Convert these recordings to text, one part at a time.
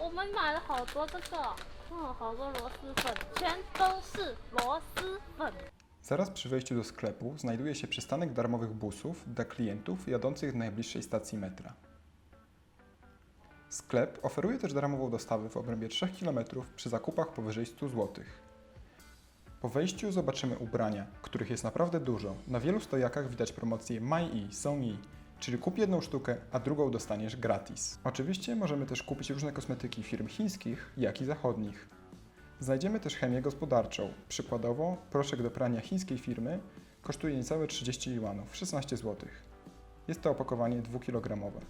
我们买了好多这个，嗯，好多螺蛳粉，全都是螺蛳粉。 Zaraz przy wejściu do sklepu znajduje się przystanek darmowych busów dla klientów jadących do najbliższej stacji metra. Sklep oferuje też darmową dostawę w obrębie 3 km przy zakupach powyżej 100 zł. Po wejściu zobaczymy ubrania, których jest naprawdę dużo. Na wielu stojakach widać promocję Mai Song czyli kup jedną sztukę, a drugą dostaniesz gratis. Oczywiście możemy też kupić różne kosmetyki firm chińskich, jak i zachodnich. Znajdziemy też chemię gospodarczą. Przykładowo proszek do prania chińskiej firmy kosztuje niecałe 30 juanów, 16 zł. Jest to opakowanie 2-kilogramowe.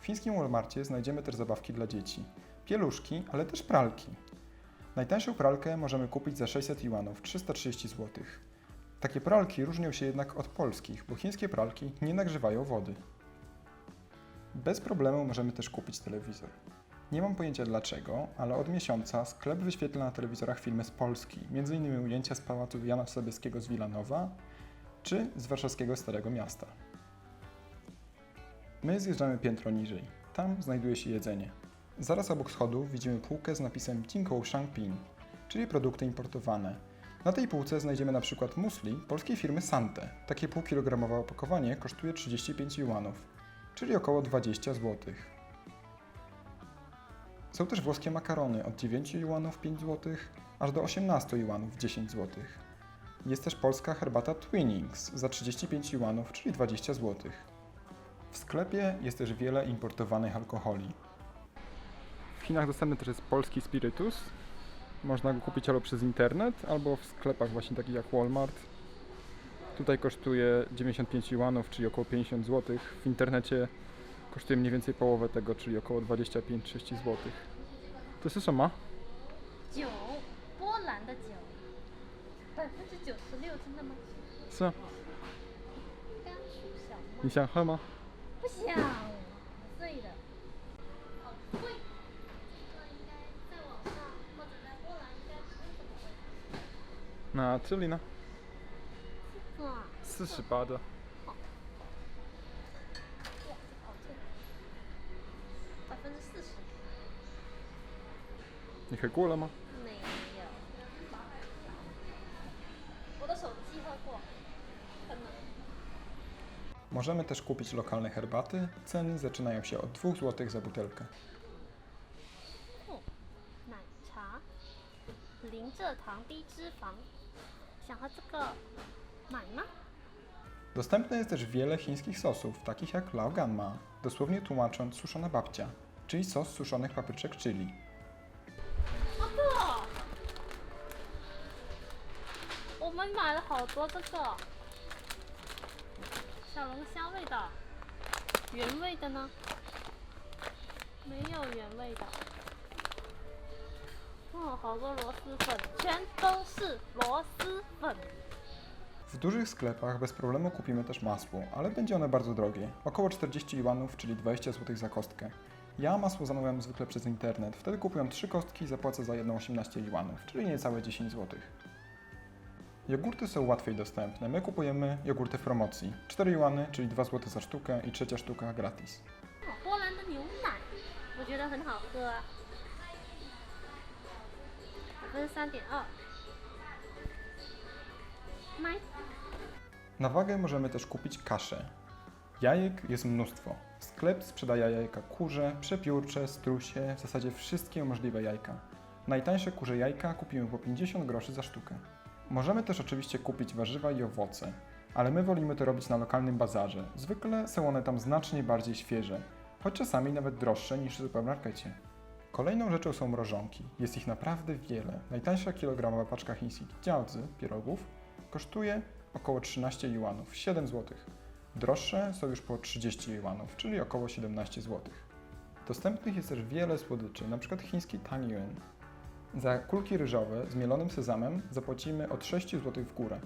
W chińskim Walmartie znajdziemy też zabawki dla dzieci. Pieluszki, ale też pralki. Najtańszą pralkę możemy kupić za 600 juanów, 330 zł. Takie pralki różnią się jednak od polskich, bo chińskie pralki nie nagrzewają wody. Bez problemu możemy też kupić telewizor. Nie mam pojęcia dlaczego, ale od miesiąca sklep wyświetla na telewizorach filmy z Polski, m.in. ujęcia z pałacu Jana Sobieskiego z Wilanowa czy z warszawskiego Starego Miasta. My zjeżdżamy piętro niżej. Tam znajduje się jedzenie. Zaraz obok schodów widzimy półkę z napisem Jinkou Shangping, czyli produkty importowane. Na tej półce znajdziemy na przykład musli polskiej firmy Sante. Takie półkilogramowe opakowanie kosztuje 35 juanów, czyli około 20 złotych. Są też włoskie makarony od 9 juanów 5 zł, aż do 18 juanów 10 zł. Jest też polska herbata Twinings za 35 juanów, czyli 20 zł. W sklepie jest też wiele importowanych alkoholi. W Chinach dostępny też jest polski spirytus. Można go kupić albo przez internet, albo w sklepach właśnie takich jak Walmart. Tutaj kosztuje 95 juanów, czyli około 50 zł. W internecie kosztuje mniej więcej połowę tego, czyli około 25-30 zł. To jest什么？酒，波兰的酒，百分之九十六，真的吗？是啊，甘薯小麦，你想喝吗？不想，碎的。好贵。这应该在网上或者在波兰应该不是这么贵。那这里呢？哇， 四十八的。哇，这好贵，百分之四十。你喝过了吗？没有。我的手机喝过，很浓。 Możemy też kupić lokalne herbaty. Ceny zaczynają się od 2 zł za butelkę. 奶茶，零蔗糖低脂肪，想喝这个，买吗？ Dostępne jest też wiele chińskich sosów, takich jak Lao Ganma, dosłownie tłumacząc suszona babcia, czyli sos suszonych papryczek chili. 哦，W dużych sklepach bez problemu kupimy też masło, ale będzie one bardzo drogie, około 40 juanów, czyli 20 zł za kostkę. Ja masło zamawiam zwykle przez internet, wtedy kupuję 3 kostki i zapłacę za jedną 18 juanów, czyli niecałe 10 zł. Jogurty są łatwiej dostępne. My kupujemy jogurty w promocji. 4 juany, czyli 2 zł za sztukę i trzecia sztuka gratis. 哦，Na wagę możemy też kupić kaszę. Jajek jest mnóstwo. Sklep sprzedaje jajka kurze, przepiórcze, strusie, w zasadzie wszystkie możliwe jajka. Najtańsze kurze jajka kupimy po 50 groszy za sztukę. Możemy też oczywiście kupić warzywa i owoce, ale my wolimy to robić na lokalnym bazarze. Zwykle są one tam znacznie bardziej świeże, choć czasami nawet droższe niż w supermarkecie. Kolejną rzeczą są mrożonki. Jest ich naprawdę wiele. Najtańsza kilogramowa paczka chińskich jiaozi, pierogów, kosztuje około 13 juanów, 7 zł. Droższe są już po 30 juanów, czyli około 17 zł. Dostępnych jest też wiele słodyczy, np. chiński tanyuan. Za kulki ryżowe z mielonym sezamem zapłacimy od 6 zł w górę.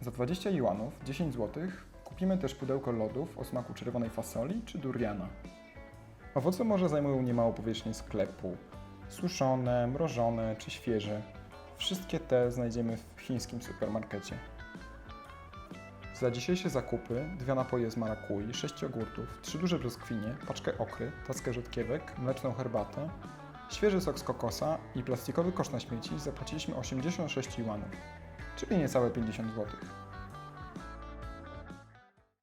Za 20 juanów, 10 zł, kupimy też pudełko lodów o smaku czerwonej fasoli czy duriana. Owoce morza zajmują niemało powierzchni sklepu. Suszone, mrożone czy świeże. Wszystkie te znajdziemy w chińskim supermarkecie. Za dzisiejsze zakupy dwa napoje z marakui, sześć jogurtów, trzy duże brzoskwinie, paczkę okry, taskę rzodkiewek, mleczną herbatę, świeży sok z kokosa i plastikowy kosz na śmieci zapłaciliśmy 86 juanów, czyli niecałe 50 zł.